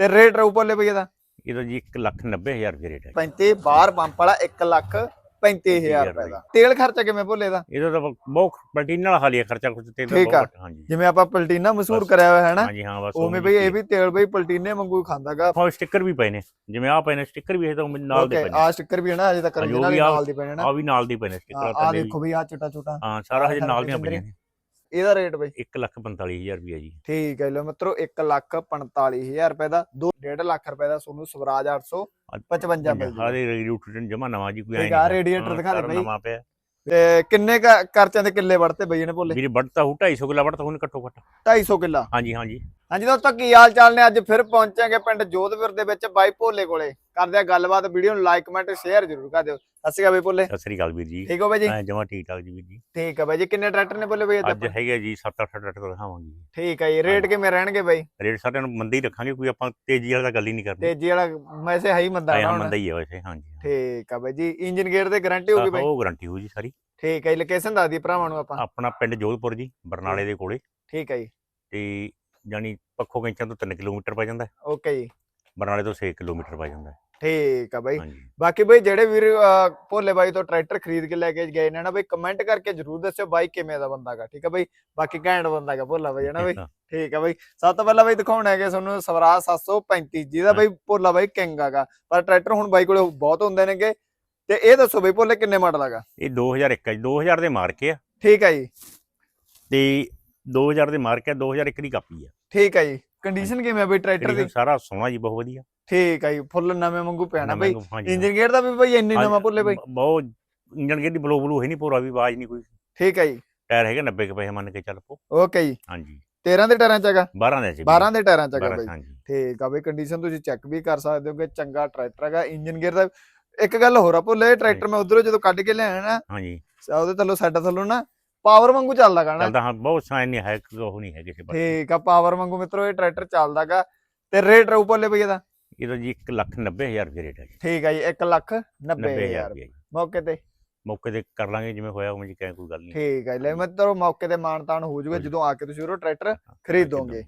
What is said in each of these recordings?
ਤੇ ਰੇਟ ਰਹੂ ਭੋਲੇ ਬਈ ਇਹਦਾ ਇਹਦਾ ਜੀ 1 ਲੱਖ 90 ਹਜ਼ਾਰ ਰੁਪਏ ਰੇਟ ਹੈ 35 ਬਾਹਰ ਪੰਪ ਵਾਲਾ 1 ਲੱਖ 35000 ਰੁਪਏ ਦਾ। ਤੇਲ ਖਰਚਾ ਕਿਵੇਂ ਭੋਲੇ ਦਾ? ਇਹਦਾ ਤਾਂ ਬਹੁਤ ਪਲਟੀਨ ਵਾਲਾ ਖਾਲੀ ਹੈ ਖਰਚਾ ਕੁਝ ਤੇ ਠੀਕ ਆ। ਬਹੁਤ ਹਾਂਜੀ। ਜਿਵੇਂ ਆਪਾਂ ਪਲਟੀਨਾ ਮਸ਼ਹੂਰ। ਕਰਿਆ ਹੋਇਆ ਹੈ ਨਾ ਹਾਂਜੀ ਹਾਂ ਬਸ ਉਵੇਂ ਬਈ ਇਹ ਵੀ ਤੇਲ ਬਈ ਪਲਟੀਨੇ ਵਾਂਗੂ ਖਾਂਦਾਗਾ ਹਾਂ ਸਟicker ਵੀ ਪਏ ਨੇ। ਜਿਵੇਂ ਆ ਪਏ ਨੇ ਸਟicker ਵੀ ਇਹ ਤਾਂ ਨਾਲ ਦੇ ਪਏ ਨੇ। ਆ ਸਟicker ਵੀ ਹੈ ਨਾ ਅਜੇ ਤੱਕ ਨਾਲ ਦੀ ਪੈਣੇ ਨਾ ਆ ਵੀ ਨਾਲ ਦੀ ਪਏ ਨੇ ਸਟicker ਆ ਦੇਖੋ ਬਈ ਆ ਚਿੱਟਾ ਚੋਟਾ ਹਾਂ ਸਾਰਾ ਹਜੇ ਆਹ ਨਾਲ ਦੀਆਂ ਪਈਆਂ ਨੇ। ਇਹਦਾ ਰੇਟ ਬਈ? 1 ਲੱਖ 45 ਹਜ਼ਾਰ ਰੁਪਏ ਜੀ। ਠੀਕ ਹੈ ਲੋ ਮਿੱਤਰੋ 1 ਲੱਖ 45000 ਰੁਪਏ ਦਾ 2.5 ਲੱਖ ਰੁਪਏ ਦਾ ਤੁਹਾਨੂੰ ਸਵਰਾਜ 855 ਮਿਲ ਜੂਗਾ। ਹਾਲੇ ਰੇਡੀਏਟਰ ਜਮਾ ਨਵਾਂ ਜੀ ਕੋਈ ਠੀਕ ਆ, radiator ਦਿਖਾ ਦੇ ਬਈ। ਨਵਾਂ ਪਿਆ। ਤੇ ਕਿੰਨੇ ਕ ਖਰਚਿਆਂ ਦੇ ਕਿੱਲੇ ਵੜਤੇ ਬਈ ਇਹਨੇ ਭੋਲੇ? ਵੀਰੇ ਵੱਢ ਤਾਂ ਹੂ 250 ਕਿੱਲਾ ਵੱਢ ਤਾਂ ਹੁਣ ਘੱਟੋ। ਘੱਟ 250 ਕਿੱਲਾ? ਹਾਂਜੀ ਹਾਂਜੀ। ਹਾਂਜੀ ਦੋਸਤੋ ਕੀ ਹਾਲ ਚਾਲ ਨੇ? ਅੱਜ ਫਿਰ ਪਹੁੰਚਾਂਗੇ ਪਿੰਡ ਜੋਧਪੁਰ ਦੇ ਵਿੱਚ ਬਾਈ ਭੋਲੇ ਕੋਲੇ। ਕਰਦੇ ਆ ਗੱਲਬਾਤ ਵੀਡੀਓ ਨੂੰ ਲਾਈਕ ਕਮੈਂਟ ਸ਼ੇਅਰ ਜ਼ਰੂਰ ਕਰ ਦਿਓ। ਸਤਿ ਸ਼੍ਰੀ ਅਕਾਲ ਬਈ ਭੋਲੇ। ਸਤਿ ਸ੍ਰੀ ਅਕਾਲ ਵੀਰ ਜੀ। ਠੀਕ ਹੋ ਬਾਈ ਜੀ? ਮੈਂ ਜਮਾ ਠੀਕ ਠਾਕ ਜੀ ਵੀਰ ਜੀ। ਠੀਕ ਹੈ ਬਾਈ ਜੀ ਕਿੰਨੇ ਟਰੈਕਟਰ ਨੇ ਭੋਲੇ ਬਈ ਅੱਜ? ਹੈਗਾ ਜੀ 7-8 ਟਰੈਕਟਰ ਦਿਖਾਵਾਂਗੇ ਜੀ। ਠੀਕ ਹੈ ਜੀ ਰੇਟ ਕਿਵੇਂ ਰਹਿਣਗੇ ਬਾਈ? ਰੇਟ ਸਾਰਿਆਂ ਨੂੰ ਮੰਦੀ ਰੱਖਾਂਗੇ ਕੋਈ ਆਪਾਂ ਤੇਜ਼ੀ ਵਾਲਾ ਤਾਂ ਗੱਲ ਹੀ ਨਹੀਂ ਕਰਨੀ। ਤੇਜ਼ੀ ਵਾਲਾ ਵੈਸੇ ਹੈ ਹੀ ਮੰਦਾ ਹਾਂ ਮੰਦਾ ਹੀ ਹੈ ਵੈਸੇ ਹਾਂਜੀ ਠੀਕ ਆ ਬਾਈ ਜੀ ਇੰਜਨ ਗੇਅਰ ਤੇ ਗਾਰੰਟੀ ਹੋਊਗੀ ਬਾਈ? ਉਹ ਗਾਰੰਟੀ ਹੋ ਜੀ ਸਾਰੀ। ਠੀਕ ਹੈ ਜੀ ਲੋਕੇਸ਼ਨ ਦੱਸ ਦੀ ਭਰਾਵਾਂ ਨੂੰ ਆਪਾਂ। ਆਪਣਾ ਪਿੰਡ ਜੋਧਪੁਰ ਜੀ ਬਰਨਾਲੇ ਦੇ ਕੋਲੇ। ਠੀਕ ਹੈ ਜੀ। ਤੇ ਜਾਨੀ ਪੱਖੋ ਕੈਂਚਾਂ ਤੋਂ 3 ਕਿਲੋਮੀਟਰ ਪੈ ਜਾਂਦਾ। ਓਕੇ ਜੀ। ਬਰਨਾਲੇ ਤੋਂ 6 ਕਿਲੋਮੀਟਰ ਪੈ ਜਾਂਦਾ। ਠੀਕ ਆ ਬਾਈ। ਹਾਂਜੀ। ਬਾਕੀ ਬਈ ਜਿਹੜੇ ਵੀਰ ਅਹ, ਭੋਲੇ ਬਾਈ ਤੋਂ ਟਰੈਕਟਰ ਖਰੀਦ ਕੇ ਲੈ ਕੇ ਗਏ ਨੇ ਨਾ ਬਈ ਕਮੈਂਟ ਕਰਕੇ ਜਰੂਰ ਦੱਸਿਓ ਬਾਈ ਕਿਵੇਂ ਦਾ ਬੰਦਾਗਾ ਠੀਕ ਆ ਬਈ? ਬਾਕੀ ਘੈਂਟ ਬੰਦਾਗਾ ਭੋਲਾ ਬਾਈ ਹੈ ਨਾ ਬਈ? ਠੀਕ ਆ ਬਈ। ਸਭ ਤੋਂ ਪਹਿਲਾਂ ਬਈ ਦਿਖਾਉਣਾ ਹੈਗੇ ਤੁਹਾਨੂੰ ਸਵਰਾਜ 735 ਜਿਹਦਾ ਬਈ ਭੋਲਾ ਬਾਈ ਕਿੰਗ ਹੈਗਾ ਪਰ ਟਰੈਕਟਰ ਹੁਣ ਬਾਈ ਕੋਲੇ ਬਹੁਤ ਹੁੰਦੇ ਨੇਗੇ। ਤੇ ਇਹ ਦੱਸੋ ਬਈ ਭੋਲੇ ਕਿੰਨੇ ਮਾਡਲ ਹੈਗਾ ਇਹ 2001 ਹੈ ਜੀ 2000 ਦੇ ਮਾਰਕੇ ਆ। ਠੀਕ ਆ ਜੀ। ਤੇ 2000 ਦੇ ਮਾਰਕੇ ਆ 2001 ਦੀ ਕਾਪੀ ਆ। ਠੀਕ ਆ ਜੀ। ਕੰਡੀਸ਼ਨ ਕਿਵੇਂ ਆ ਬਈ ਟਰੈਕਟਰ ਦੀ? ਸਾਰਾ ਸੋਹਣਾ ਜੀ ਬਹੁਤ ਵਧੀਆ। ਠੀਕ ਆ ਜੀ ਫੁੱਲ ਨਵੇਂ ਵਾਂਗੂ ਨਵੇਂ ਬਈ। ਇੰਜਨ ਗੇਅਰ ਦਾ ਵੀ ਬਈ ਇੰਨੀ। ਨਵਾਂ ਭੋਲੇ ਬਈ। ਬਹੁਤ ਇੰਜਨ ਗੇਅਰ ਦੀ ਬਲੋ ਬਲੂ ਹੈ ਨਹੀਂ ਪੂਰਾ ਵੀ ਆਵਾਜ਼ ਨਹੀਂ ਕੋਈ। ਠੀਕ ਆ ਜੀ। ਟਾਇਰ ਹੈਗਾ 90 ਕੁ ਪੈਸੇ ਮੰਨ ਕੇ ਚੱਲ ਪੋ। ਓਕੇ ਜੀ। ਹਾਂਜੀ। 13 ਦੇ ਟਾਇਰਾਂ ਚ ਹੈਗਾ? 12 ਦੇ ਸੀ 12 ਦੇ ਟਾਇਰਾਂ ਚ ਹੈਗਾ 12 ਬਈ। ਠੀਕ ਆ ਬਈ ਕੰਡੀਸ਼ਨ ਤੁਸੀਂ ਚੈੱਕ ਵੀ ਕਰ ਸਕਦੇ ਹੋ ਕਿ ਚੰਗਾ ਟਰੈਕਟਰ ਹੈਗਾ। ਇੰਜਨ ਗੇਅਰ ਦਾ ਇੱਕ ਗੱਲ ਹੋਰ ਆ ਭੁੱਲੇ ਟਰੈਕਟਰ ਮੈਂ ਉਧਰੋਂ ਜਦੋਂ ਕੱਢ ਕੇ ਲਿਆਇਆ ਨਾ ਹਾਂਜੀ। ਉਹਦੇ ਥੱਲੋਂ ਸਾਡਾ ਥੱਲੋਂ ਨਾ ਪਾਵਰ ਵਾਂਗੂ ਚੱਲਦਾ ਗਾ ਨਾ। ਚੱਲਦਾ ਹਾਂ ਬਹੁਤ ਸਾਇਨ ਨਹੀਂ ਹੈ ਕੋਈ ਉਹ ਨਹੀਂ ਹੈ ਕਿਸੇ ਪਰ ਠੀਕ ਆ ਪਾਵਰ ਵਾਂਗੂ ਮਿੱਤਰੋ ਇਹ ਟਰੈਕਟਰ ਚੱਲਦਾਗਾ ਤੇ ਰੇਟ ਰਹੂ ਭੁੱਲੇ ਬਈ ਇਹਦਾ ਇਹਦਾ ਜੀ 1 ਲੱਖ 90 ਹਜ਼ਾਰ ਰੁਪਏ ਰੇਟ ਹੈ ਠੀਕ ਆ ਜੀ 1 ਲੱਖ 90 90 ਹਜ਼ਾਰ ਹਜ਼ਾਰ। ਰੁਪਏ ਜੀ। ਮੌਕੇ ਤੇ? ਮੌਕੇ ਤੇ ਕਰ ਲਾਂਗੇ ਜਿਵੇਂ ਹੋਇਆ ਉਵੇਂ ਜੀ ਕੋਈ ਗੱਲ ਨਹੀਂ। ਠੀਕ ਆ ਜੀ, ਲੈ ਮਿੱਤਰੋ ਮੌਕੇ ਤੇ ਮਾਨਤਾਨ ਹੋ ਜਾਊਗਾ ਹੋ ਜਦੋਂ ਆ ਕੇ ਤੁਸੀਂ ਉਹ ਟਰੈਕਟਰ ਹਾਂ, ਖਰੀਦੋਗੇ।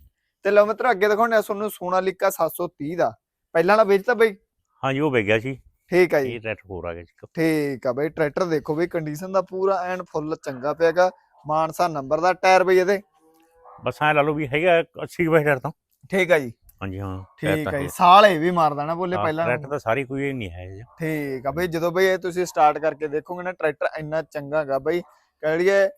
ਤੇ ਲਓ ਮਿੱਤਰੋ ਅੱਗੇ ਦਿਖਾਉਣੇ ਆ ਤੁਹਾਨੂੰ ਸੋਨਾਲੀਕਾ 730 ਦਾ। ਪਹਿਲਾਂ ਵਾਲਾ ਵੇਚਤਾ ਬਈ? ਹਾਂਜੀ ਉਹ ਵੇਚ ਗਿਆ ਸੀ। ਠੀਕ ਆ ਜੀ। ਇਹ ਟਰੈਕਟਰ ਹੋਰ ਆ ਗਿਆ ਸੀ ਠੀਕ ਆ ਬਈ ਟਰੈਕਟਰ ਦੇਖੋ ਬਈ ਕੰਡੀਸ਼ਨ ਦਾ ਪੂਰਾ ਐਨ ਫੁੱਲ ਚੰਗਾ ਪਿਆਗਾ ਮਾਨਸਾ ਨੰਬਰ ਦਾ ਟਾਇਰ ਬਈ ਇਹਦੇ। ਬਸ ਐ ਲਾ ਲਓ ਵੀ ਹੈਗਾ 80 ਕੁ ਟਾਇਰ ਤਾਂ। ਠੀਕ ਆ ਜੀ। ਹਾਂਜੀ ਹਾਂ ਠੀਕ ਜੀ। ਹੈ। ਸਾਲ ਵੀ ਮਾਰਦਾ ਨਾ ਬੋਲੇ ਪਹਿਲਾਂ ਟਰੈਕਟਰ ਤਾਂ ਸਾਰੀ ਕੋਈ ਨਹੀਂ ਹੈ ਜੀ। ਠੀਕ ਆ ਬਈ ਜਦੋਂ ਬਈ ਇਹ ਤੁਸੀਂ ਸਟਾਰਟ ਕਰਕੇ ਦੇਖੋਗੇ ਨਾ ਟਰੈਕਟਰ ਇੰਨਾ ਚੰਗਾ ਗਾ ਬਈ ਕਹਿ ਲਈਏ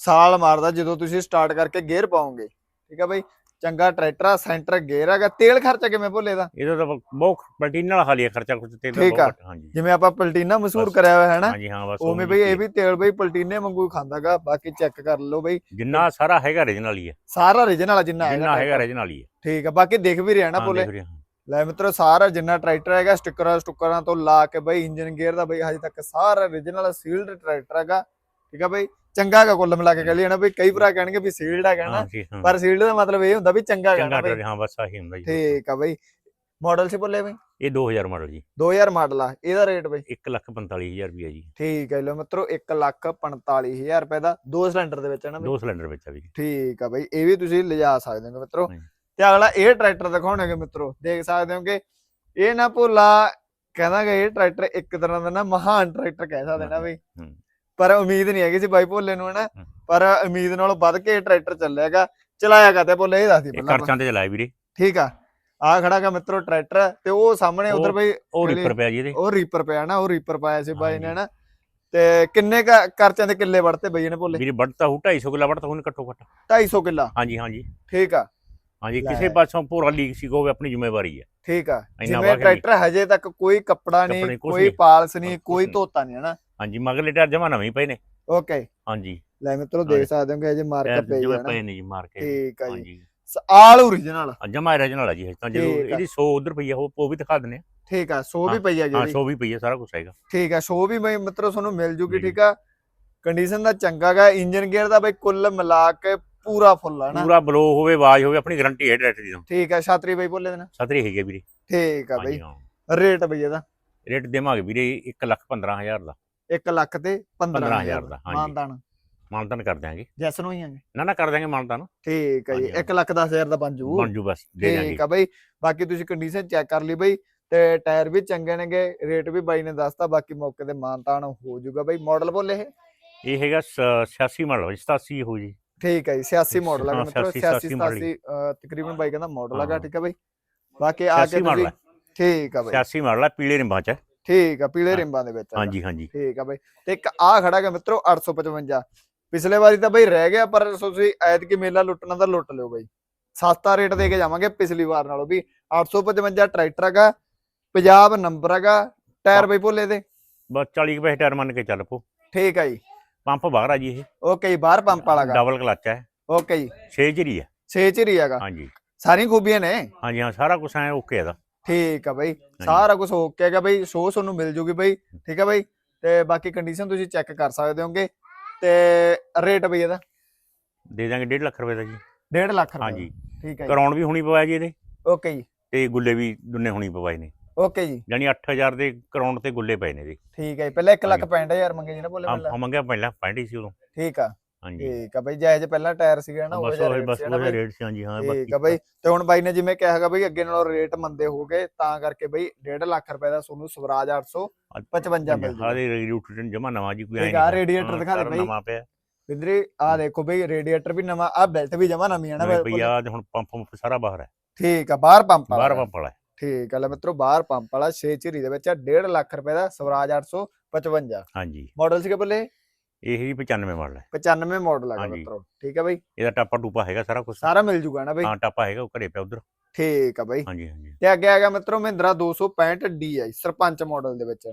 ਸਾਲ ਮਾਰਦਾ ਜਦੋਂ ਤੁਸੀਂ ਸਟਾਰਟ ਕਰਕੇ ਗੇਅਰ ਪਾਓਗੇ। ਠੀਕ ਆ ਬਈ ਚੰਗਾ ਟਰੈਕਟਰ ਆ ਸੈਂਟਰ ਗੇਅਰ ਹੈਗਾ ਤੇਲ ਖਰਚਾ ਕਿਵੇਂ ਭੁੱਲੇ ਦਾ? ਇਹਦਾ ਤਾਂ ਬਹੁਤ ਪਲਟੀਨ ਵਾਲਾ ਖਾਲੀ ਹੈ ਖਰਚਾ ਕੁਝ ਤੇ ਠੀਕ ਆ। ਹਾਂਜੀ। ਜਿਵੇਂ ਆਪਾਂ ਪਲਟੀਨਾ ਮਸ਼ਹੂਰ। ਕਰਿਆ ਹੋਇਆ ਹੈ ਨਾ? ਹਾਂਜੀ ਹਾਂ ਬਸ ਉਵੇਂ ਬਈ ਇਹ ਵੀ ਤੇਲ ਬਈ ਪਲਟੀਨੇ ਵਾਂਗੂ ਖਾਂਦਾਗਾ ਬਾਕੀ ਚੈੱਕ ਕਰ ਲਓ ਬਈ। ਜਿੰਨਾ ਸਾਰਾ ਹੈਗਾ origignal ਹੀ ਹੈ ਸਾਰਾ origignal ਆ ਜਿੰਨਾ ਜਿੰਨਾ ਹੈਗਾ origignal ਹੀ ਹੈ ਠੀਕ ਆ ਬਾਕੀ ਦਿਖ ਵੀ ਰਿਹਾ ਨਾ ਹਾਂ, ਭੁੱਲੇ। ਦੇਖ ਰਿਹਾ, ਹਾਂ। ਲੈ ਮਿੱਤਰੋ ਸਾਰਾ ਜਿੰਨਾ ਟਰੈਕਟਰ ਹੈਗਾ ਸਟickਰਾਂ ਸਟੁੱਕਰਾਂ ਤੋਂ ਲਾ ਕੇ ਬਈ ਇੰਜਨ ਗੇਅਰ ਦਾ ਬਈ ਹਜੇ ਤੱਕ ਸਾਰਾ origignal ਸੀਲਡ ਟਰੈਕਟਰ ਹੈਗਾ। ਠੀਕ ਆ ਬਈ ਚੰਗਾ ਹੈਗਾ ਕੁੱਲ ਮਿਲਾ ਕੇ ਕਹ ਨਾ ਬਈ ਕਈ ਭਰਾ ਕਹਿਣਗੇ ਵੀ ਸੀਲਡ ਹੈਗਾ ਜੀ ਹਾਂ। ਪਰ ਸੀਲਡ ਦਾ ਮਤਲਬ ਇਹ ਹੁੰਦਾ ਵੀ ਚੰਗਾ ਹੈਗਾ ਨਾ ਬਈ। ਹਾਂ ਬਸ ਆਹੀ ਹੁੰਦਾ ਜੀ ਠੀਕ ਆ ਬਈ। ਮਾਡਲ ਸੀ ਬੋਲੇ ਬਈ? ਇਹ 2000 ਮਾਡਲ ਜੀ। 2000 ਮਾਡਲ ਆ। ਇਹਦਾ ਰੇਟ ਬਈ? 1 ਲੱਖ 45000 ਰੁਪਏ ਜੀ। ਠੀਕ ਹੈ ਲੋ ਮਿੱਤਰੋ 1 ਲੱਖ 45000 ਰੁਪਏ ਦਾ ਦੋ ਸਿਲੰਡਰ ਦੇ ਵਿੱਚ ਹੈ ਨਾ ਬਈ? ਦੋ ਸਿਲੰਡਰ ਵਿੱਚ ਆ ਵੀ ਠੀਕ ਆ ਬਈ ਇਹ ਵੀ ਤੁਸੀਂ ਲਿਜਾ ਸਕਦੇ ਹੋ ਮਿੱਤਰੋ। ਤੇ ਅਗਲਾ ਇਹ ਟਰੈਕਟਰ ਦਿਖਾਉਣਗੇ ਮਿੱਤਰੋ। ਦੇਖ ਸਕਦੇ ਹੋ ਕਿ ਇਹ ਨਾ ਭੁੱਲਾ ਕਹਿੰਦਾ ਕਿ ਇਹ ਟਰੈਕਟਰ ਇੱਕ ਤਰ੍ਹਾਂ ਦਾ ਨਾ ਮਹਾਨ ਟਰੈਕਟਰ ਕਹਿ ਸਕਦੇ ਨਾ ਬਈ। ਪਰ ਉਮੀਦ ਨਹੀਂ ਹੈਗੀ ਸੀ ਬਾਈ ਭੋਲੇ ਨੂੰ ਹਨਾ। ਪਰ ਉਮੀਦ ਨਾਲੋਂ ਵੱਧ ਕੇ ਟਰੈਕਟਰ ਚੱਲਿਆਗਾ ਚਲਾਇਆ ਕਰਦੇ ਭੋਲੇ? ਇਹ ਦੱਸਦੀ ਪਹਿਲਾਂ। ਖਰਚਾਂ ਤੇ ਚਲਾਇਆ ਵੀਰੇ। ਠੀਕ ਆ। ਆ ਖੜਾ ਗਾ ਮਿੱਤਰੋ ਟਰੈਕਟਰ ਤੇ ਉਹ ਸਾਹਮਣੇ ਉਧਰ ਬਈ ਉਹ ਰਿਪਰ ਪਿਆ ਜੀ ਇਹਦੇ। ਉਹ ਰੀਪਰ ਪਿਆ ਨਾ ਉਹ ਰੀਪਰ ਪਾਇਆ ਸੀ ਬਾਈ ਨੇ। ਨਾ ਤੇ ਕਿੰਨੇ ਕ ਖਰਚਿਆਂ ਦੇ ਕਿੱਲੇ ਵੜਤੇ ਬਈ ਨੇ ਭੋਲੇ? ਵੀਰੇ ਵੱਢਤਾ ਹੂ 250 ਕਿੱਲਾ ਵੱਢਤਾ ਹੁਣ ਘੱਟੋ ਘੱਟ। 250 ਕਿੱਲਾ। ਹਾਂਜੀ ਹਾਂਜੀ। ਠੀਕ ਆ। ਹਾਂਜੀ। ਕਿਸੇ ਪਾਸੋਂ ਪੂਰਾ ਲੀਕ ਸੀ ਹੋਵੇ ਆਪਣੀ ਜ਼ਿੰਮੇਵਾਰੀ ਹੈ ਠੀਕ ਆ। ਜਿਵੇਂ ਟਰੈਕਟਰ ਹਜੇ ਤੱਕ ਕੋਈ ਕੱਪੜਾ ਨਹੀਂ ਕੋਈ। ਪਾਲਸ ਨਹੀਂ ਕੋਈ। ਧੋਤਾ ਨਹੀਂ ਹਨਾ? ਹਾਂਜੀ ਮਗਰਲੇ ਟਾਇਰ ਜਮਾ ਨਵੇਂ ਹੀ ਪਏ ਨੇ। ਓਕੇ ਹਾਂਜੀ। ਲੈ ਮਿੱਤਰੋ। ਦੇਖ ਸਕਦੇ ਹੋ ਕਿ ਹਜੇ ਮਾਰਕਾ ਟਾਇਰ ਪਈ ਹੈ ਨਾ। ਪਏ ਨੇ ਜੀ ਮਾਰ ਕੇ ਠੀਕ ਆ ਜੀ। ਆਲ ਓਰੀਜਨਲ ਜਮਾ origignal ਆ ਜੀ ਤਾਂ ਆ। ਇਹਦੀ 100 ਉਧਰ ਪਈ ਆ ਉਹ ਵੀ ਦਿਖਾ ਦਿੰਨੇ ਆ। ਠੀਕ ਆ ਸੋ ਵੀ ਹਾਂ, ਪਈ ਆ ਹਾਂ ਜਿਹੜੀ 100 ਵੀ ਪਈ ਆ ਸਾਰਾ ਕੁਝ ਹੈਗਾ। ਠੀਕ ਆ ਸੋ ਵੀ ਬਈ ਮਿੱਤਰੋ ਤੁਹਾਨੂੰ ਮਿਲ ਜੂਗੀ ਜੀ। ਠੀਕ ਆ। ਕੰਡੀਸ਼ਨ ਦਾ ਚੰਗਾ ਗਾ ਇੰਜਨ ਗੇਅਰ ਦਾ ਬਈ ਕੁੱਲ ਮਿਲਾ ਕੇ ਪੂਰਾ ਫੁੱਲ ਆ ਨਾ। ਪੂਰਾ ਬਲੋ ਹੋਵੇ ਆਵਾਜ਼ ਹੋਵੇ ਆਪਣੀ ਗਾਰੰਟੀ ਹੈ ਟਰੈਕਟਰ ਦੀ। ਠੀਕ ਆ ਛਾਤਰੀ ਬਈ ਬੋਲੇ ਦੇਣਾ ਸਤਰੀ ਹੈਗੀ ਵੀਰੇ। ਠੀਕ ਆ ਬਈ। ਹਾਂ। ਰੇਟ ਬਈ ਇਹਦਾ। ਰੇਟ ਦੇਵਾਂਗੇ ਵੀਰੇ 1 ਲੱਖ 15000 ਦਾ। 1 ਲੱਖ ਤੇ 15000 15,000 ਦਾ, ਹਾਂਜੀ। ਮਾਨਦਾਨ। ਮਾਨਤਾਨ ਕਰ ਦਿਆਂਗੇ। ਜੈਸ ਨੂੰ ਹੀ ਆਂਗੇ। ਨਾ ਨਾ ਕਰ ਦਿਆਂਗੇ ਮਾਨਤਾਨ ਠੀਕ ਹੈ ਜੀ ਹਾਂਜੀ, 1 ਲੱਖ 10000 ਦਾ ਬਣ ਜੂ। ਬਣ ਜੂ ਬਸ ਦੇ ਦਿਆਂਗੇ। ਠੀਕ ਆ ਬਈ ਬਾਕੀ ਤੁਸੀਂ ਕੰਡੀਸ਼ਨ ਚੈੱਕ ਕਰ ਲਈ ਬਈ ਤੇ ਟਾਇਰ ਵੀ ਚੰਗੇ ਨੇਗੇ ਰੇਟ ਵੀ ਬਾਈ ਨੇ ਦੱਸਤਾ ਬਾਕੀ ਮੌਕੇ ਤੇ ਮਾਨਤਾਨ ਹੋ ਜਾਊਗਾ ਬਈ। ਮਾਡਲ ਬੋਲੇ ਇਹ? ਇਹ ਹੈਗਾ 86 ਮਾਡਲ 87 ਹੋ ਜੀ। ਠੀਕ ਹੈ ਜੀ 86 ਮਾਡਲ ਹਾਂ, ਮਿੱਤਰੋ 86 86 model 87 ਅਹ, ਤਕਰੀਬਨ ਬਾਈ ਕਹਿੰਦਾ ਮਾਡਲ ਹੈਗਾ ਹਾਂ। ਠੀਕ ਹੈ ਬਈ। ਬਾਕੀ ਆ ਕੇ 86 ਮਾਡਲ ਤੁਸੀਂ ਠੀਕ ਆ ਬਈ। 86 ਮਾਡਲ ਆ ਪੀਲੇ ਰਿੰਬਾਂ ਚ। ਹੈ। ਠੀਕ ਆ ਪੀਲੇ। ਰਿੰਬਾਂ ਦੇ ਵਿੱਚ ਹੈਗਾ। ਹਾਂਜੀ ਹਾਂਜੀ। ਠੀਕ ਆ ਬਈ। ਤੇ ਇੱਕ ਆ ਖੜਾ ਹੈਗਾ ਮਿੱਤਰੋ 855 ਪਿਛਲੇ ਵਾਰੀ ਤਾਂ ਬਈ ਰਹਿ ਗਿਆ ਪਰ ਤੁਸੀਂ ਐਤਕੀ ਮੇਲਾ ਲੁੱਟਣਾ ਤਾਂ ਲੁੱਟ ਲਿਓ ਬਈ। ਸਸਤਾ ਰੇਟ ਦੇ ਕੇ ਜਾਵਾਂਗੇ ਪਿਛਲੀ ਵਾਰ ਨਾਲੋਂ ਵੀ। 855 ਟਰੈਕਟਰ ਹੈਗਾ ਪੰਜਾਬ ਨੰਬਰ ਹੈਗਾ ਟਾਇਰ ਬਈ ਭੋਲੇ ਦੇ। ਬਸ 40 ਕੁ ਪੈਸੇ ਟਾਇਰ ਮੰਨ ਕੇ ਚੱਲ ਪੋ। ਠੀਕ ਆ ਜੀ। ਪੰਪ ਬਾਹਰ ਆ ਜੀ ਇਹ। ਓਕੇ ਜੀ ਬਾਹਰ ਪੰਪ ਵਾਲਾ ਗਾ ਡਬਲ ਕਲਚ ਹੈ। ਓਕੇ ਜੀ। 6 ਚਰੀ ਹੈ 6 ਚ ਹੀ ਹੈਗਾ। ਹਾਂਜੀ। ਸਾਰੀਆਂ ਖੂਬੀਆਂ ਨੇ? ਹਾਂਜੀ ਹਾਂ ਸਾਰਾ ਕੁਝ ਐ ਓਕੇ ਇਹਦਾ ਠੀਕ ਆ ਬਈ। ਸਾਰਾ ਕੁਝ ਓਕੇ ਹੈਗਾ ਬਈ। ਸ਼ੋਅ ਤੁਹਾਨੂੰ ਮਿਲ ਜੂਗੀ ਬਈ। ਠੀਕ ਆ ਬਈ। ਤੇ ਬਾਕੀ ਕੰਡੀਸ਼ਨ ਤੁਸੀਂ ਚੈੱਕ ਕਰ ਸਕਦੇ ਹੋਗੇ। ਤੇ ਰੇਟ ਬਈ ਇਹਦਾ। ਦੇ ਦਾਂਗੇ 1.5 ਲੱਖ ਰੁਪਏ ਦਾ ਜੀ। 1.5 ਲੱਖ ਰੁਪਏ ਹਾਂਜੀ। ਠੀਕ ਹੈ ਜੀ। ਕਰਾਉਣ ਵੀ ਹੁਣੀ ਪਵਾਇਆ ਜੀ ਇਹਦੇ। ਓਕੇ ਜੀ। ਤੇ ਗੁੱਲੇ ਵੀ ਦੁੰਨੇ ਹੁਣੀ ਪਵਾਏ ਨੇ। ਓਕੇ ਜੀ। ਜਾਨੀ 8000 ਦੇ ਕਰਾਉਣ ਤੇ ਗੁੱਲੇ ਪਏ ਨੇ ਇਹਦੇ। ਠੀਕ ਹੈ ਜੀ। ਪਹਿਲਾਂ 1 ਲੱਖ ਹਾਂਜੀ। 65000 ਮੰਗੇ ਜੀ ਨਾ ਬੋਲੇ ਪਹਿਲਾਂ ਮੰਗਿਆ ਪਹਿਲਾਂ 65 ਸੀ ਉਦੋਂ। ਠੀਕ ਆ। ਹਾਂਜੀ ਠੀਕ ਆ ਬਈ ਪਹਿਲਾਂ ਟਾਇਰ ਸੀਗਾ ਨਾ ਬਸ ਉਹ ਬਸ ਉਹ ਬਈ। ਰੇਟ ਸੀ ਹਾਂਜੀ ਹਾਂ ਠੀਕ ਆ ਬਈ ਤੇ ਹੁਣ ਬਾਈ ਨੇ ਜਿਵੇਂ ਕਿਹਾ ਹੈਗਾ ਬਈ ਅੱਗੇ ਨਾਲੋਂ ਰੇਟ ਮੰਦੇ ਹੋ ਗਏ ਤਾਂ ਕਰਕੇ ਬਈ 1.5 ਲੱਖ ਰੁਪਏ ਦਾ ਤੁਹਾਨੂੰ ਸਵਰਾਜ 855 ਮਿਲ ਜੂਗਾ ਹਾਲੇ ਰੇਡੀਏਟਰ ਜਮਾ ਨਵਾਂ ਜੀ ਕੋਈ ਠੀਕ ਐਂ ਆ, ਨਹੀਂ radiator ਹਾਂ, ਦਿਖਾ ਦੇ ਬਈ। ਨਵਾਂ ਪਿਆ ਬਿੰਦਰੀ ਆ ਦੇਖੋ ਬਈ ਰੇਡੀਏਟਰ ਵੀ ਨਵਾਂ ਆ ਬੈਲਟ ਵੀ ਜਮਾ ਨਵੀਂ ਆ ਨਾ। ਪਈਆ ਤੇ ਹੁਣ ਪੰਪ ਪੰਪ ਸਾਰਾ ਬਾਹਰ ਹੈ ਠੀਕ ਆ ਬਾਹਰ ਪੰਪ ਵਾਲਾ ਬਾਹਰ। ਪੰਪ ਵਾਲਾ। ਠੀਕ ਆ ਲੈ ਮਿੱਤਰੋ ਬਾਹਰ ਪੰਪ ਵਾਲਾ 6 ਝਿਰੀ ਦੇ ਵਿੱਚ 1.5 ਲੱਖ ਰੁਪਏ ਦਾ ਸਵਰਾਜ 855 ਹਾਂਜੀ ਮਾਡਲ ਸੀਗਾ ਬੱਲੇ ਇਹ ਹੀ 95 ਮਾਡਲ ਹੈ। 95 ਮਾਡਲ ਹੈਗਾ ਹਾਂਜੀ। ਮਿੱਤਰੋ ਠੀਕ ਆ ਬਈ? ਇਹਦਾ ਟਾਪਾ ਟੂਪਾ ਹੈਗਾ ਸਾਰਾ ਕੁਝ ਸਾਰਾ ਮਿਲ ਜੂਗਾ ਨਾ ਬਈ? ਹਾਂ ਟਾਪਾ ਹੈਗਾ ਉਹ ਘਰੇ ਪਿਆ ਉਧਰ। ਠੀਕ ਆ ਬਈ। ਹਾਂਜੀ ਹਾਂਜੀ। ਤੇ ਅੱਗੇ ਹੈਗਾ ਮਿੱਤਰੋ ਮਹਿੰਦਰਾ 265 DI ਸਰਪੰਚ ਮਾਡਲ ਦੇ ਵਿੱਚ।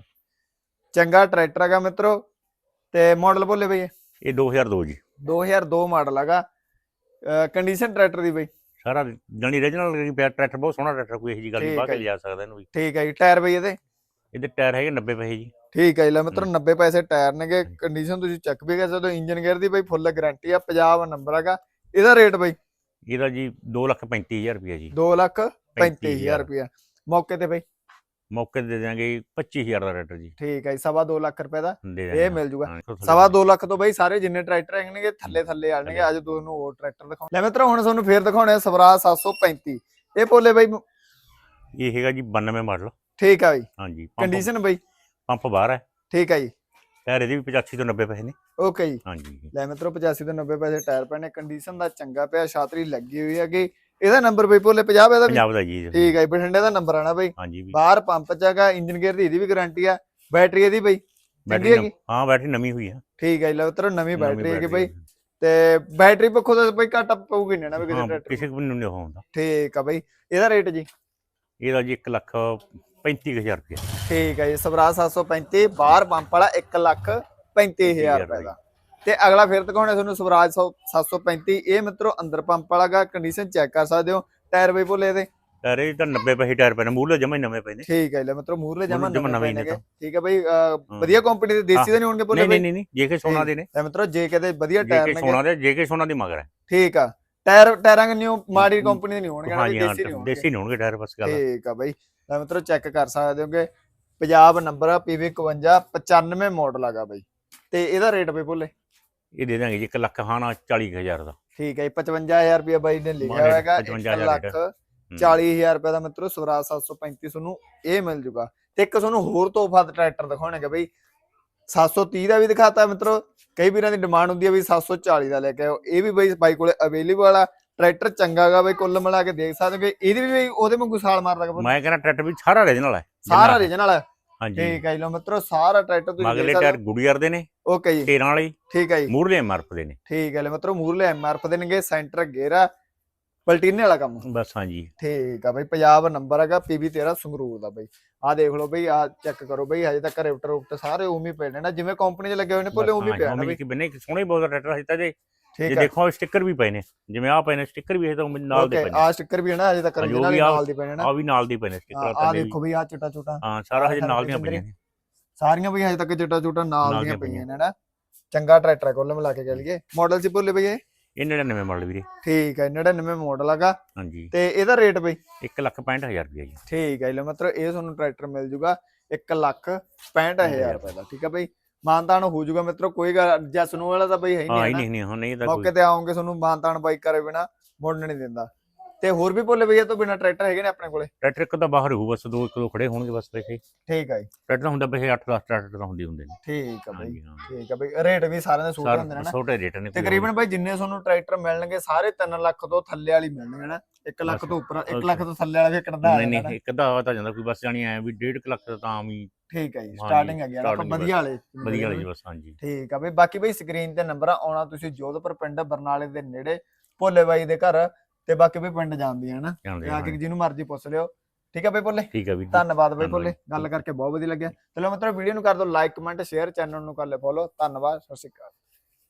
ਚੰਗਾ ਟਰੈਕਟਰ ਹੈਗਾ ਮਿੱਤਰੋ। ਤੇ ਮਾਡਲ ਬੋਲੇ ਬਈ ਇਹ? ਇਹ 2002 ਜੀ। 2002 ਮਾਡਲ ਹੈਗਾ। ਕੰਡੀਸ਼ਨ ਟਰੈਕਟਰ ਦੀ ਬਈ। ਸਾਰਾ ਜਾਨੀ ਰੀਜਨਲ ਪਿਆ ਟਰੈਕਟਰ ਬਹੁਤ ਸੋਹਣਾ ਟਰੈਕਟਰ ਕੋਈ ਇਹੋ ਜੀ ਗੱਲ ਨਹੀਂ ਠੀਕ ਬਾਹਰ ਹੈ ਕੇ ਲਿਜਾ ਸਕਦਾ ਇਹਨੂੰ ਵੀ। ਠੀਕ ਹੈ ਜੀ ਟਾਇਰ ਬਈ ਇਹਦੇ? ਇਹਦੇ ਟਾਇਰ ਹੈਗੇ 90 ਪੈਸੇ ਜੀ। ਠੀਕ ਹੈ ਜੀ ਲੈ ਮਿੱਤਰੋ 90 ਪੈਸੇ ਟਾਇਰ ਨੇਗੇ ਕੰਡੀਸ਼ਨ ਤੁਸੀਂ ਚੈੱਕ ਵੀ ਕਰ ਸਕਦੇ ਹੋ ਇੰਜਨ ਗੇਅਰ ਦੀ ਬਈ ਫੁੱਲ ਗਾਰੰਟੀ ਆ ਪੰਜਾਬ ਨੰਬਰ ਹੈਗਾ। ਇਹਦਾ ਰੇਟ ਬਈ? ਇਹਦਾ ਜੀ 235000 ਰੁਪਏ ਜੀ। 2 ਲੱਖ 35000 ਰੁਪਇਆ। ਮੌਕੇ ਤੇ ਬਈ? ਮੌਕੇ ਤੇ ਦੇ ਦਿਆਂਗੇ 25000 ਦਾ ਰੇਟ ਜੀ। ਠੀਕ ਹੈ ਜੀ ਸਵਾ 2 ਲੱਖ ਰੁਪਏ ਦਾ। ਇਹ ਮਿਲ ਜੂਗਾ। ਸਵਾ 2 ਲੱਖ ਤੋਂ ਬਈ ਸਾਰੇ ਜਿੰਨੇ ਟਰੈਕਟਰ ਹੈਣਗੇ ਥੱਲੇ ਥੱਲੇ ਆਣਗੇ ਅੱਜ ਤੁਹਾਨੂੰ ਹੋਰ ਟਰੈਕਟਰ ਦਿਖਾਉਂ ਲੈ ਮਿੱਤਰੋ ਹੁਣ ਤੁਹਾਨੂੰ ਫੇਰ ਦਿਖਾਉਣੇ ਸਵਰਾਜ 735 ਇਹ ਬੋਲੇ ਬਈ ਇਹ ਹੈਗਾ ਜੀ 92 ਮਾਡਲ। ਠੀਕ ਆ ਬਈ। ਹਾਂਜੀ ਪੰਪ ਕੰਡੀਸ਼ਨ ਬਈ। ਪੰਪ ਬਾਹਰ ਹੈ। ਠੀਕ ਆ ਜੀ। ਟਾਇਰ ਇਹਦੇ ਵੀ 85 ਤੋਂ 90 ਪੈਸੇ ਨੇ। ਓਕੇ ਜੀ। ਹਾਂਜੀ। ਲੈ ਮਿੱਤਰੋ 85 ਤੋਂ 90 ਪੈਸੇ ਟਾਇਰ ਪੈਣੇ ਕੰਡੀਸ਼ਨ ਦਾ ਚੰਗਾ ਪਿਆ ਛਾਤਰੀ ਲੱਗੀ ਹੋਈ ਹੈਗੀ। ਇਹਦਾ ਨੰਬਰ ਬਈ ਬੋਲੇ 50 ਇਹਦਾ ਵੀ? ਪੰਜਾਬ ਦਾ ਜੀ। ਇਹ। ਠੀਕ ਹੈ ਜੀ, ਬਠਿੰਡੇ ਦਾ ਨੰਬਰ ਆਣਾ ਬਈ। ਹਾਂਜੀ ਵੀ ਬਾਹਰ ਪੰਪ ਚ ਹੈਗਾ ਇੰਜਨ ਗੇਅਰ ਦੀ ਇਹਦੀ ਵੀ ਗਾਰੰਟੀ ਆ। ਬੈਟਰੀ ਇਹਦੀ ਬਈ। ਬੈਟਰੀ ਹੈਗੀ? ਨਵ- ਹਾਂ ਬੈਟਰੀ ਨਵੀਂ ਹੋਈ ਹੈ ਠੀਕ ਹੈ ਜੀ ਲੈ ਮਿੱਤਰੋ ਨਵੀਂ ਨਵੀਂ ਬੈਟਰੀ ਹੈਗੀ ਬਈ। ਤੇ ਬੈਟਰੀ ਪੱਖੋਂ ਤਾਂ ਬਈ ਘੱਟ ਪਊਗੀ ਨਹੀਂ ਨਾ ਵੀ ਕਿਸੇ ਹਾਂ ਟਰੈਕਟਰ ਕਿਸੇ ਨੂੰ। ਨਹੀਂ ਹੁੰਦਾ ਠੀਕ ਆ ਬਈ। ਇਹਦਾ ਰੇਟ ਜੀ? ਇਹਦਾ ਜੀ 1 ਲੱਖ 35000 ਰੁਪਏ ਠੀਕ ਹੈ ਜੀ ਸਵਰਾਜ 735 ਬਾਹਰ ਪੰਪ ਵਾਲਾ 1 ਲੱਖ 35000 ਰੁਪਏ ਦਾ। ਤੇ ਅਗਲਾ ਫਿਰ ਦਿਖਾਉਣਾ ਤੁਹਾਨੂੰ ਸਵਰਾਜ 735 ਇਹ ਮਿੱਤਰੋ ਅੰਦਰ ਪੰਪ ਵਾਲਾ ਗਾ ਕੰਡੀਸ਼ਨ ਚੈੱਕ ਕਰ ਸਕਦੇ ਹੋ। ਟਾਇਰ ਬਈ ਭੋਲੇ ਇਹਦੇ ਟਾਇਰ ਇਹ ਤਾਂ 90 ਪੈਸੇ ਟਾਇਰ ਨੇ ਮੂਹਰੇ ਜਮਾ ਹੀ ਨਵੇਂ ਪਏ ਨੇ ਠੀਕ ਹੈ ਲੈ ਮਿੱਤਰੋ ਮੂਰਲੇ ਜਮਾ ਨਵੇਂ ਨੇ ਠੀਕ ਹੈ ਅਹ, ਵਧੀਆ ਕੰਪਨੀ ਦੇ ਦੇਸੀ ਦੇ ਨਹੀਂ ਹੋਣਗੇ ਭੋਲੇ ਨਹੀਂ ਨਹੀਂ ਨਹੀਂ ਜੇ ਕੇ ਸੋਨਾ ਦੇ ਨੇ। ਲੈ ਮਿੱਤਰੋ ਜੇ ਕਿਤੇ ਵਧੀਆ ਜੇ ਟਾਇਰ ਕੇ ਨੇ ਸੋਨਾ ਦੇ ਜੇ ਕੇ ਸੋਨਾ ਦੀ ਮਗਰ ਹੈ। ਠੀਕ ਆ। ਟਾਇਰ ਟਾਇਰਾਂ ਨਿਊ ਮਾੜੀ ਕੰਪਨੀ ਦੇ ਨਹੀਂ ਹੋਣਗੇ ਨਾ ਦੇਸੀ ਨਹੀਂ ਹੋਣਗੇ ਦੇਸੀ ਨਹੀਂ ਹੋਣਗੇ ਟਾਇਰ ਬਸ ਗੱਲ ਠੀਕ ਆ ਬਈ। ਲੈ ਮਿੱਤਰੋ ਚੈੱਕ ਕਰ ਸਕਦੇ ਹੋਗੇ। ਪੰਜਾਬ ਨੰਬਰ ਆ PV 51 95 ਮਾਡਲ ਹੈਗਾ ਬਈ। ਤੇ ਇਹਦਾ ਰੇਟ ਬਈ ਭੋਲੇ। ਇਹ ਦੇ ਦਾਂਗੇ ਜੀ 1 ਲੱਖ ਹਾਂ ਨਾ 40000 ਦਾ। ਠੀਕ ਹੈ ਜੀ 55000 ਰੁਪਏ ਬਾਈ ਨੇ ਲਿਖਿਆ ਮਾਨੇ ਹੋਇਆ ਹੈਗਾ 55,000 1 ਲੱਖ ਹੂੰ। 40000 ਰੁਪਏ ਦਾ ਮਿੱਤਰੋ ਸਵਰਾਜ 735 ਤੁਹਾਨੂੰ ਇਹ ਮਿਲ ਜੂਗਾ। ਤੇ ਇੱਕ ਤੁਹਾਨੂੰ ਹੋਰ ਤੋਹਫਾ ਟਰੈਕਟਰ ਦਿਖਾਉਣਗੇ ਬਈ। 730 ਦਾ ਵੀ ਦਿਖਾਤਾ ਮਿੱਤਰੋ। ਕਈ ਵੀਰਾਂ ਦੀ ਡਿਮਾਂਡ ਹੁੰਦੀ ਹੈ ਵੀ 740 ਦਾ ਲੈ ਕੇ ਆਓ। ਇਹ ਵੀ ਬਈ ਬਾਈ ਕੋਲੇ ਅਵੇਲੇਬਲ ਆ ਟਰੈਕਟਰ ਚੰਗਾ ਗਾ ਬਈ ਕੁੱਲ ਮਿਲਾ ਕੇ ਦੇਖ ਸਕਦੇ ਹੋ ਇਹਦੀ ਵੀ ਬਈ ਉਹਦੇ ਵਾਂਗੂ ਸਾਲ ਮਾਰਦਾ ਗਾ ਮੈਂ ਕਹਿੰਦਾ ਟਰੈਕਟਰ ਵੀ ਸਾਰਾ ਰੀਜਨਲ ਹੈ ਸਾਰਾ ਰੀਜਨਲ ਹੈ ਹਾਂਜੀ। ਠੀਕ ਹੈ ਜੀ ਲੋ ਮਿੱਤਰੋ ਸਾਰਾ ਟਰੈਕਟਰ ਤੁਸੀਂ ਮਗਲੇ ਦੇਖ ਟਾਇਰ ਗੁੜੀਅਰ ਦੇ ਨੇ ਓਕੇ ਜੀ। 13 ਵਾਲੇ ਠੀਕ ਹੈ ਜੀ। ਮੂਹਰਲੇ ਐਮਆਰਐਫ ਦੇ ਨੇ। ਠੀਕ ਹੈ ਲੈ ਮਿੱਤਰੋ ਮੂਰਲੇ ਐਮਆਰਐਫ ਦੇਣਗੇ ਸੈਂਟਰ ਗੇਰਾ ਪਲਟੀਨੇ ਵਾਲਾ ਕੰਮ। ਬਸ ਹਾਂਜੀ। ਠੀਕ ਆ ਬਈ ਪੰਜਾਬ ਨੰਬਰ ਹੈਗਾ ਪੀਬੀ 13 ਸੰਗਰੂਰ ਦਾ ਬਈ। ਆ ਦੇਖ ਲਓ ਬਈ ਆ ਚੈੱਕ ਕਰੋ ਬਈ ਹਜੇ ਤੱਕ ਰਿਫਟ ਰੁਫਟ ਸਾਰੇ ਉਵੇਂ ਹੀ ਪਏ ਨੇ। ਨਾ ਜਿਵੇਂ ਕੰਪਨੀ 'ਚ ਲੱਗੇ ਹੋਏ ਨੇ ਭੋਲੇ ਉਵੇਂ ਹੀ ਪਿਆ ਨਾ ਬਈ। ਕਿ ਬਨੇ ਸੋਹਣੇ ਬਹੁਤ ਟਰੈਕਟਰ ਹਜੇ ਤਾਂ ਜੇ। ਠੀਕ ਆ। ਦੇਖੋ ਸਟicker ਵੀ ਪਏ ਨੇ। ਜਿਵੇਂ ਆ ਪਏ ਨੇ ਸਟicker ਵੀ ਹੈ ਤਾਂ ਨਾਲ ਦੇ ਪਏ ਨੇ। ਆ ਸਟicker ਵੀ ਹੈ ਨਾ ਹਜੇ ਤੱਕ ਹੀ ਆ- ਨਾਲ ਦੀ ਪਏ ਨੇ ਨਾ। ਆ ਵੀ ਨਾਲ ਦੀ ਪਏ ਨੇ ਸਟicker ਆ ਦੇਖੋ ਬਈ ਆ ਚਿੱਟਾ ਚੁੱਟਾ ਹਾਂ ਸਾਰਾ ਹਜੇ ਨਾਲ ਦੀਆਂ ਪਈਆਂ ਨੇ। ਸਾਰੀਆਂ ਬਈ ਹਜੇ ਤੱਕ ਚਿੱਟਾ ਚੁੱਟਾ ਨਾਲ ਨਾਲ ਦੀਆਂ ਪਈਆਂ ਨੇ। ਨਾ ਚੰਗਾ ਟਰੈਕਟਰ ਹੈ ਕੁੱਲ ਮਿਲਾ ਕੇ ਲਈਏ। ਮਾਡਲ ਸੀ ਭੋਲੇ ਬਈ ਇਹ? ਇਹ 99 ਮਾਡਲ ਵੀਰੇ। ਠੀਕ ਹੈ 99 ਮਾਡਲ ਹੈਗਾ ਹਾਂਜੀ। ਤੇ ਇਹਦਾ ਰੇਟ ਬਈ? 1 ਲੱਖ 65000 ਰੁਪਏ ਜੀ। ਠੀਕ ਹੈ ਲੋ ਮਤਲਬ ਇਹ ਤੁਹਾਨੂੰ ਟਰੈਕਟਰ ਮਿਲ ਜੂਗਾ 1 ਲੱਖ 65000 ਰੁਪਏ ਦਾ ਠੀਕ ਹੈ ਬਈ? ਮਾਨਤਾਨ ਹੋ ਜਾਊਗਾ ਮਿੱਤਰੋ ਕੋਈ ਗੱਲ ਜੈਸ ਨੂੰ ਵਾਲਾ ਤਾਂ ਬਈ ਹੈ ਨਹੀਂ ਹੀ। ਨਹੀਂ ਨਹੀਂ ਹੁਣ ਨਹੀਂ ਤਾਂ ਕੋਈ ਮੌਕੇ ਤੇ ਆਉਂਗੇ ਤੁਹਾਨੂੰ ਮਾਨਤਾਨ ਬਾਈ ਕਰੇ ਬਿਨਾ ਮੁੜਨ ਨਹੀਂ ਦਿੰਦਾ। ਤੇ ਹੋਰ ਵੀ ਭੋਲੇ ਬਈਆ ਤੋਂ ਬਿਨਾ ਟਰੈਕਟਰ ਹੈਗੇ ਨੇ ਆਪਣੇ ਕੋਲੇ? ਟਰੈਕਟਰ ਇੱਕ ਤਾਂ ਬਾਹਰ ਹੋਊ ਬਸ ਦੋ ਇੱਕ ਦੋ ਖੜੇ ਹੋਣਗੇ ਬਸ ਵੈਸੇ ਠੀਕ ਆ ਜੀ। ਟਰੈਕਟਰ ਹੁੰਦਾ ਵੈਸੇ 8 10 ਟਰੈਕਟਰ ਤਾਂ ਹੁੰਦੇ ਹੁੰਦੇ ਨੇ। ਠੀਕ ਆ ਬਈ ਹਾਂਜੀ ਹਾਂ। ਠੀਕ ਆ ਬਈ। ਰੇਟ ਵੀ ਸਾਰਿਆਂ ਦੇ ਸੂਟ ਹੁੰਦੇ ਨੇ ਨਾ। ਛੋਟੇ ਰੇਟ ਨੇ ਕੋਈ ਤਕਰੀਬਨ ਬਾਈ ਜਿੰਨੇ ਤੁਹਾਨੂੰ ਟਰੈਕਟਰ ਮਿਲਣਗੇ ਸਾਰੇ 3 ਲੱਖ ਤੋਂ ਥੱਲੇ ਵਾਲੀ ਮਿਲਣਗੇ ਨਾ 1 ਲੱਖ। ਤੋਂ ਉੱਪਰ 1 ਬਸ। ਲੱਖ ਤੋਂ ਥੱਲੇ ਵਾਲਾ ਵੀ ਕਿਹੜਾ ਨਹੀਂ ਨਹੀਂ ਇੱਕ ਅੱਧਾ ਆ ਤਾਂ ਜਾਂਦਾ ਕੋਈ ਬਸ ਜਾਣੀ ਐ ਵੀ 1.5 ਲੱਖ ਤਾਂ ਆਮ ਹੀ ਠੀਕ ਹੈ ਜੀ ਸਟਾਰਟਿੰਗ ਹੈਗੀ ਆ ਆਪਾਂ starting ਵਧੀਆ ਵਾਲੇ ਵਧੀਆ ਵਾਲੀ ਬਸ ਹਾਂਜੀ। ਠੀਕ ਆ ਬਈ ਬਾਕੀ ਬਈ ਸਕਰੀਨ ਤੇ ਨੰਬਰ ਆਉਣਾ ਤੁਸੀਂ ਜੋਧਪੁਰ ਪਿੰਡ ਬਰਨਾਲੇ ਦੇ ਨੇੜੇ ਭੋਲੇ ਬਾਈ ਦੇ ਘਰ। ਤੇ ਬਾਕੀ ਵੀ ਪਿੰਡ ਜਾਂਦੀ ਹੈ ਨਾ ਜਾਣਦੇ ਤੇ ਆ ਕੇ ਹਾਂ। ਜਿਹਨੂੰ ਮਰਜ਼ੀ ਪੁੱਛ ਲਿਓ। ਠੀਕ ਆ ਬਈ ਭੋਲੇ? ਠੀਕ ਆ ਵੀ ਧੰਨਵਾਦ ਬਈ ਭੋਲੇ। ਜੀ। ਗੱਲ ਕਰਕੇ ਬਹੁਤ ਵਧੀਆ ਲੱਗਿਆ। ਚਲੋ ਮਿੱਤਰੋ ਵੀਡੀਓ ਨੂੰ ਕਰ ਦਿਓ ਲਾਈਕ ਕਮੈਂਟ ਸ਼ੇਅਰ ਚੈਨਲ ਨੂੰ ਕਰ ਲਿਓ। ਫੋਲੋ ਧੰਨਵਾਦ। ਸਤਿ ਸ਼੍ਰੀ ਅਕਾਲ।